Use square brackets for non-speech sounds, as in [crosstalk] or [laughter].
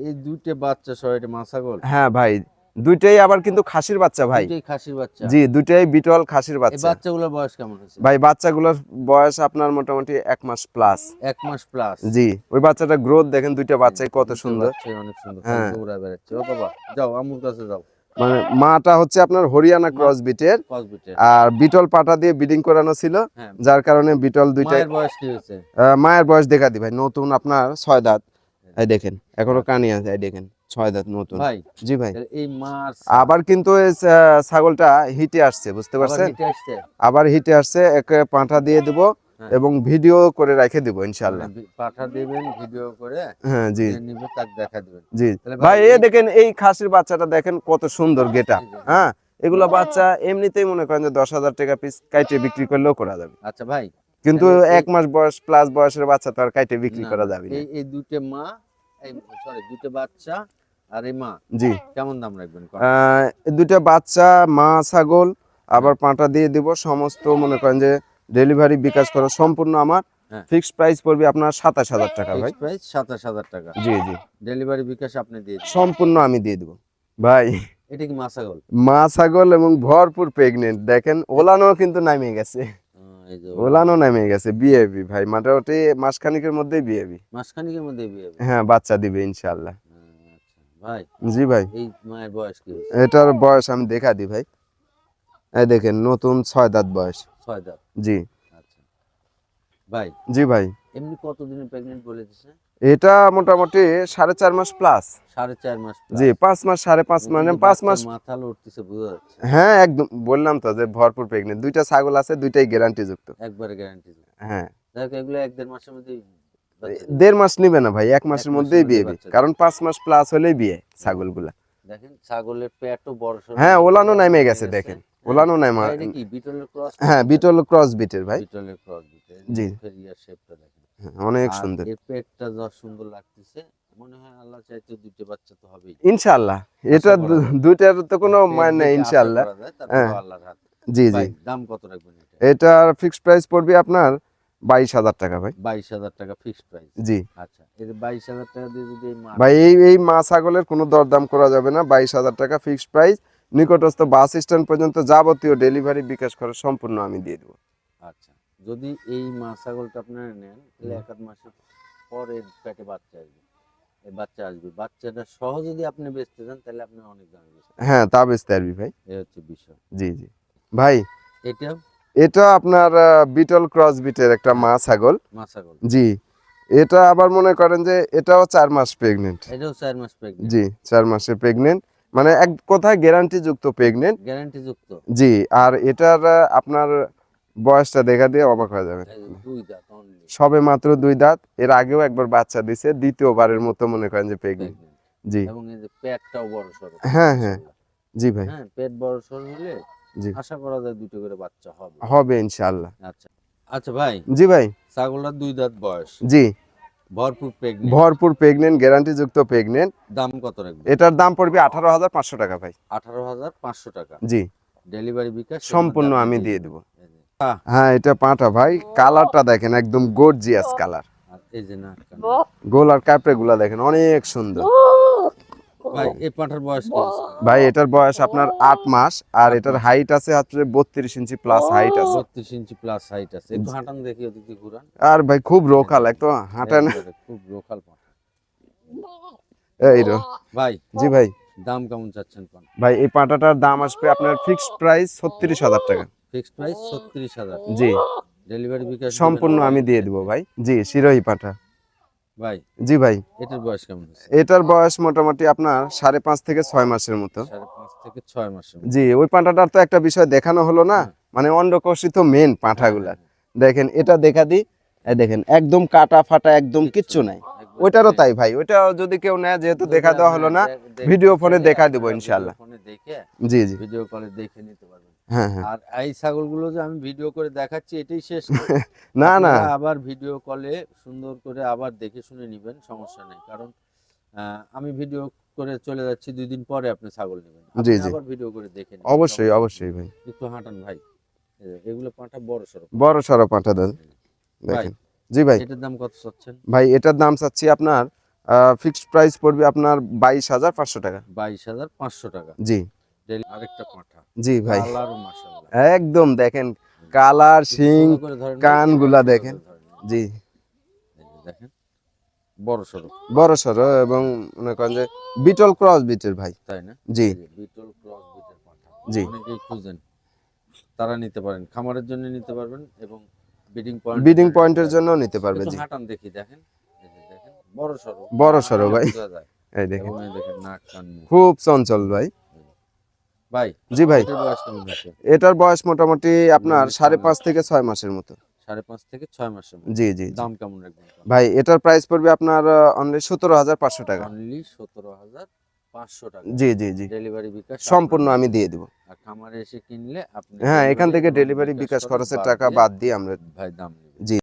এই দুইটা বাচ্চা সহ এটা হ্যাঁ ভাই দুইটাই আবার কিন্তু খাসির বাচ্চা ভাই। খাসির বাচ্চা? জি দুইটাই বিটল খাসির বাচ্চা। বাচ্চাগুলোর বয়স কেমন হয়েছে? ভাই বাচ্চাগুলোর বয়স আপনার মোটামুটি এক মাস প্লাস এক মাস প্লাস জি ওই বাচ্চাটা গ্রোথ দেখেন দুইটা বাচ্চাই কত সুন্দর। অনেক সুন্দর। হ্যাঁ। দৌড়া বেড়াচ্ছে। ও বাবা যাও আমুর কাছে যাও। মানে মাটা হচ্ছে আপনার হরিয়ানা ক্রস বিটের আর বিটল পাটা দিয়ে ব্রিডিং করানো ছিল। হ্যাঁ। যার কারণে বিটল দুইটাই বয়স কি হয়েছে? আহ, মায়ের বয়স দেখা দি ভাই নতুন আপনার ছয় দাঁত। এই দেখেন এখনও কানি আছে এই দেখেন ছয় দাঁত নতুন। ভাই জি ভাই। এই আবার কিন্তু এই ছাগলটা হিটে আসছে বুঝতে পারছেন? আবার হিটে আসছে এক পাঁঠা দিয়ে দিব হ্যাঁ। এবং ভিডিও করে রেখে দিব ইনশাল্লাহ মানে পাঠা দিবেন ভিডিও করে হ্যাঁ জি। যে নিবে তাকে দেখা দিবেন। জি। ভাই এই দেখেন এই খাসির বাচ্চাটা দেখেন কত সুন্দর গেটা। হ্যাঁ এগুলো বাচ্চা এমনিতেই মনে করেন যে দশ হাজার টাকা পিস কাইটে বিক্রি করলেও করা যাবে। আচ্ছা ভাই কিন্তু এক মাস বয়স প্লাস বয়সের বাচ্চা তো আর কাইটে বিক্রি করা যাবে না। এই এই দুইটা মা এই সরি দুইটা বাচ্চা আর এই মা। জি। কেমন দাম রাখবেন? কোন? আহ, এই দুইটা বাচ্চা মা ছাগল আবার পাঁটা দিয়ে দিব। সমস্ত মনে করেন যে ডেলিভারি বিকাশ করা সম্পূর্ণ আমার। হ্যাঁ। ফিক্সড প্রাইস পড়বে আপনার সাতাশ হাজার টাকা ভাই। সাতাশ হাজার টাকা। জি জি। ডেলিভারি বিকাশ আপনি দিয়ে সম্পূর্ণ আমি দিয়ে দিব। ভাই। এটা কি মাসাগল মা ছাগল এবং ভরপুর প্রেগনেন্ট। দেখেন ওলানো কিন্তু নামিয়ে গেছে। ওলানো নেমে গেছে বিএবি ভাই। মোটামুটি মাসখানিকের মধ্যেই বিএবি মাসখানিকের মধ্যে বিয়েবি। হ্যাঁ বাচ্চা দিবে ইনশাল্লাহ আচ্ছা। ভাই জি ভাই। এই মায়ের বয়স কি এটার বয়স আমি দেখা দিই ভাই। এই দেখেন নতুন ছয় দাঁত বয়স। ছয় দাঁত। জি। ভাই? জি ভাই। এমনি কতদিনে প্রেগনেন্ট বলে দিছে? এটা মোটামুটি সাড়ে চার মাস প্লাস সাড়ে চার মাস plus। জি পাঁচ মাস সাড়ে পাঁচ এই মানে পাঁচ মাস মাথা লড়তেছে বোঝা যাচ্ছে। হ্যাঁ একদম। বললাম তো যে ভরপুর প্রেগনেন্ট দুইটা ছাগল আছে দুইটাই গ্যারান্টি যুক্ত একবারে গ্যারান্টি হ্যাঁ। দেখ এগুলো এক দেড় মাসের মধ্যে দেড় মাস নিবে না ভাই এক মাসের মধ্যেই বিয়ে। কারণ পাঁচ মাস প্লাস হলেই বিয়ে ছাগলগুলা। দেখেন ছাগলের পেটও বড় হ্যাঁ ওলানো নামে গেছে দেখেন। ওলানো নামা হ্যাঁ বিটল ক্রস বিটের ভাই। বিটলের ক্রস জি। ফেরিয়ার শেপটা দেখেন। হ্যাঁ, অনেক সুন্দর। এর পেটটা যা সুন্দর লাগতেছে মনে হয় আল্লাহ চাইতে দুটো বাচ্চা তো হবেই। ইনশাআল্লাহ। এটা। দুইটার তো কোনো মানে নেই ইনশাআল্লাহ। হ্যাঁ। আল্লাহর হাত। জি জি। দাম কত রাখবেন এটা? এটার ফিক্সড প্রাইস পড়বে আপনার বাইশ হাজার টাকা ভাই। বাইশ হাজার টাকা ফিক্সড প্রাইস জি। আচ্ছা বাইশ হাজার টাকা দিয়ে যদি ভাই এই এই মা ছাগলের কোনো দরদাম করা যাবে না। বাইশ হাজার টাকা ফিক্সড প্রাইস নিকটস্থ বাস স্ট্যান্ড পর্যন্ত যাবতীয় ডেলিভারি বিকাশ খরচ সম্পূর্ণ আমি দিয়ে দেবো। আচ্ছা। যদি এই মা ছাগলটা আপনারা নেন তাহলে এক আধ মাসের পর এর পেটে বাচ্চা আসবে। এই বাচ্চা আসবে। বাচ্চাটা সহ যদি আপনি বেচতে চান তাহলে আপনি অনেক দামে হ্যাঁ তা বেচতে পারবি ভাই। এই হচ্ছে বিষয়। জি জি। ভাই এটা? এটা আপনার বিটল ক্রস বিটের একটা মা ছাগল। মা ছাগল। জি। এটা আবার মনে করেন যে এটাও চার মাস প্রেগনেন্ট এটাও চার মাস প্রেগনেন্ট জি চার মাসে প্রেগনেন্ট মানে এক কথায় গ্যারান্টি যুক্ত প্রেগনেন্ট গ্যারান্টি যুক্ত জি আর এটার আপনার বয়সটা দেখা দিয়ে অবাক হয়ে যাবে সবে মাত্র দুই দাঁত এর আগেও একবার বাচ্চা দিছে দ্বিতীয়বারের মতো মনে করেন যে প্রেগনেন্ট জি। এবং এই যে পেটটাও বড় সড়ো হ্যাঁ, হ্যাঁ। জি ভাই। হ্যাঁ পেট বড় সড়ো হলে জি। আশা করা যায় দুটো করে বাচ্চা হবে। হবে ইনশাআল্লাহ। আচ্ছা। আচ্ছা ভাই। জি ভাই। ছাগলটার দুই দাঁত বয়স। জি। ভরপুর প্রেগনেন্ট ভরপুর প্রেগনেন্ট গ্যারান্টি যুক্ত প্রেগনেন্ট দাম কত রাখবে এটার দাম পড়বে আঠারো হাজার পাঁচশো টাকা ভাই। আঠারো হাজার পাঁচশো টাকা। জি। ডেলিভারি বিকাশ সম্পূর্ণ আমি দিয়ে দেবো। হ্যাঁ এটা পাঁটা ভাই। কালারটা দেখেন একদম গর্জিয়াস কালার। আর এই যে গোল আর কাপড়ে গুলা দেখেন অনেক সুন্দর। ভাই এই পাঁঠার বয়স ভাই এটার বয়স আপনার আট মাস আর এটার হাইট আছে হচ্ছে বত্রিশ ইঞ্চি প্লাস হাইট আছে। বত্রিশ ইঞ্চি প্লাস হাইট আছে। একটু হাঁটান দেখি ওদিকে ঘুরান। আর ভাই খুব রোখাল একটু হাঁটে না। খুব পাঁঠা এই রো। ভাই। জি ভাই। দাম কেমন চাচ্ছেন পান ভাই এই পাঁটাটার দাম আসবে আপনার ফিক্সড প্রাইস ছত্রিশ হাজার টাকা। ফিক্সড প্রাইস ছত্রিশ হাজার। জি। ডেলিভারি বিকাশ সম্পূর্ণ আমি দিয়ে? দেবো ভাই। জি শিরোহী পাঁঠা ভাই জি ভাই। এটার বয়স কেমন এটার বয়স মোটামুটি আপনার সাড়ে পাঁচ থেকে ছয় মাসের মতো। সাড়ে পাঁচ থেকে ছয় মাসের। জি ওই পাঁঠাটার তো একটা বিষয় দেখানো হলো না। মানে অন্ডকোষিত মেন পাঁঠাগুলার দেখেন এটা দেখা দিই এই দেখেন একদম কাটা ফাটা একদম কিচ্ছু নাই। ওইটারও তাই ভাই ওইটাও যদি কেউ নেয় যেহেতু দেখা দেওয়া হলো না ভিডিও ফোনে দেখা দেবো আপনারা ইনশাআল্লাহ। ফোনে দেখে জি জি। ভিডিও কলে দেখে নিতে পারবেন। হ্যাঁ হ্যাঁ। আর এই ছাগলগুলো যে আমি ভিডিও করে দেখাচ্ছি এটাই শেষ [laughs] না। না। আবার ভিডিও কলে সুন্দর করে আবার দেখে শুনে নেবেন সমস্যা নেই। কারণ আমি ভিডিও করে চলে যাচ্ছি দুই দিন পরে আপনি ছাগল নেবেন। জি, জি। আবার ভিডিও করে দেখে অবশ্যই অবশ্যই ভাই। একটু হাঁটান ভাই। এগুলো পাঁঠা বড় সড়ো বড় সড়ো পাঁঠা দেন। দেখেন। জি ভাই। এটার দাম কত চাচ্ছেন? ভাই এটার দাম চাচ্ছি আপনার ফিক্সড প্রাইস পড়বে আপনার বাইশ হাজার পাঁচশো টাকা। বাইশ হাজার পাঁচশো টাকা। জি। আরেকটা পাঠা। জি ভাই। একদম দেখেন কালার শিং ধরেন, কানগুলা দেখেন। জি। দেখেন বড় সড়ো। বড় সড়ো এবং মনে করেন যে বিটল ক্রস বিটের ভাই। তাই না? জি। বিটল ক্রস বিটের পাঠা। জি। অনেকেই খুঁজেন। তারা নিতে পারেন খামারের জন্য নিতে পারবেন এবং বিডিং পয়েন্ট বিডিং পয়েন্টের জন্য নিতে পারবে জি। হাঁটান দেখি দেখেন। দেখেন বড় সড়ো বড় সড়ো ভাই। এই দেখেন। নাক কান খুব চঞ্চল ভাই। ভাই জি ভাই। এটার বয়স মোটামুটি আপনার সাড়ে। পাঁচ থেকে ছয় মাসের মতো। সাড়ে পাঁচ থেকে ছয় মাসের। জি জি জি। দাম কেমন রাখবেন? ভাই এটার প্রাইস পড়বে আপনার অনলি সতেরো হাজার পাঁচশো টাকা। অনলি সতেরো হাজার পাঁচশো টাকা। জি জি জি। ডেলিভারি বিকাশ সম্পূর্ণ আমি দিয়ে দেবো। আর খামারে এসে কিনলে আপনি হ্যাঁ এখান থেকে ডেলিভারি বিকাশ খরচের টাকা বাদ দিয়ে আমরা ভাই দাম জি।